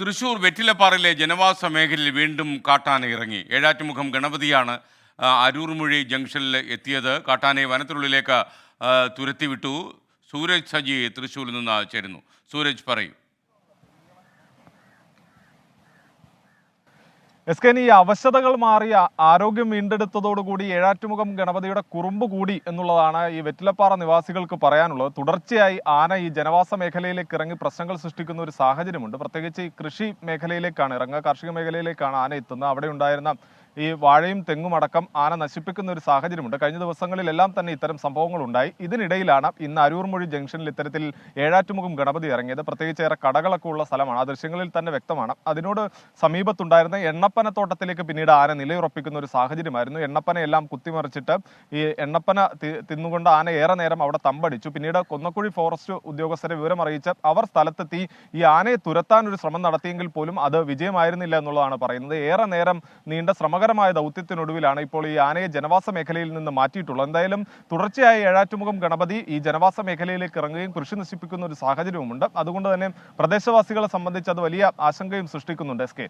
തൃശൂർ വെറ്റിലപ്പാറയിലെ ജനവാസ മേഖലയിൽ വീണ്ടും കാട്ടാന ഇറങ്ങി. ഏഴാറ്റുമുഖം ഗണപതിയാണ് അരൂർമൊഴി ജംഗ്ഷനിൽ എത്തിയത്. കാട്ടാനയെ വനത്തിനുള്ളിലേക്ക് തുരത്തിവിട്ടു. സൂരജ് സജി തൃശ്ശൂരിൽ നിന്ന് ചേരുന്നു. സൂരജ് പറയൂ. എസ് കെ ഈ അവശതകൾ മാറിയ ആരോഗ്യം വീണ്ടെടുത്തതോടുകൂടി ഏഴാറ്റുമുഖം ഗണപതിയുടെ കുറുമ്പ് കൂടി എന്നുള്ളതാണ് ഈ വെറ്റിലപ്പാറ നിവാസികൾക്ക് പറയാനുള്ളത്. തുടർച്ചയായി ആന ഈ ജനവാസ മേഖലയിലേക്ക് ഇറങ്ങി പ്രശ്നങ്ങൾ സൃഷ്ടിക്കുന്ന ഒരു സാഹചര്യമുണ്ട്. പ്രത്യേകിച്ച് ഈ കൃഷി മേഖലയിലേക്കാണ് ഇറങ്ങുക കാർഷിക മേഖലയിലേക്കാണ് ആന എത്തുന്നത്. അവിടെ ഉണ്ടായിരുന്ന ഈ വാഴയും തെങ്ങും അടക്കം ആന നശിപ്പിക്കുന്ന ഒരു സാഹചര്യമുണ്ട്. കഴിഞ്ഞ ദിവസങ്ങളിലെല്ലാം തന്നെ ഇത്തരം സംഭവങ്ങൾ ഉണ്ടായി ഇതിനിടയിലാണ് ഇന്ന് അരൂർമൊഴി ജംഗ്ഷനിൽ ഇത്തരത്തിൽ ഏഴാറ്റുമുഖം ഗണപതി ഇറങ്ങിയത്. പ്രത്യേകിച്ച് ഏറെ കടകളൊക്കെ ഉള്ള സ്ഥലമാണ്. ആ ദൃശ്യങ്ങളിൽ തന്നെ വ്യക്തമാണ്. അതിനോട് സമീപത്തുണ്ടായിരുന്ന എണ്ണപ്പനത്തോട്ടത്തിലേക്ക് പിന്നീട് ആന നിലയുറപ്പിക്കുന്ന ഒരു സാഹചര്യമായിരുന്നു. എണ്ണപ്പനയെല്ലാം കുത്തിമറിച്ചിട്ട് ഈ എണ്ണപ്പന തിന്നുകൊണ്ട് ആന ഏറെ നേരം അവിടെ തമ്പടിച്ചു. പിന്നീട് കൊന്നക്കുഴി ഫോറസ്റ്റ് ഉദ്യോഗസ്ഥരെ വിവരമറിയിച്ച് അവർ സ്ഥലത്തെത്തി ഈ ആനയെ തുരത്താൻ ഒരു ശ്രമം നടത്തിയെങ്കിൽ പോലും അത് വിജയമായിരുന്നില്ല എന്നുള്ളതാണ് പറയുന്നത്. ഏറെ നേരം നീണ്ട ശ്രമകരമായ ദൗത്യത്തിനൊടുവിലാണ് ഇപ്പോൾ ഈ ആനയെ ജനവാസ മേഖലയിൽ നിന്ന് മാറ്റിയിട്ടുള്ളത്. എന്തായാലും തുടർച്ചയായ ഏഴാറ്റുമുഖം ഗണപതി ഈ ജനവാസ മേഖലയിലേക്ക് ഇറങ്ങുകയും കൃഷി നശിപ്പിക്കുന്ന ഒരു സാഹചര്യവുമുണ്ട്. അതുകൊണ്ട് തന്നെ പ്രദേശവാസികളെ സംബന്ധിച്ച് അത് വലിയ ആശങ്കയും സൃഷ്ടിക്കുന്നുണ്ട് എസ് കെ.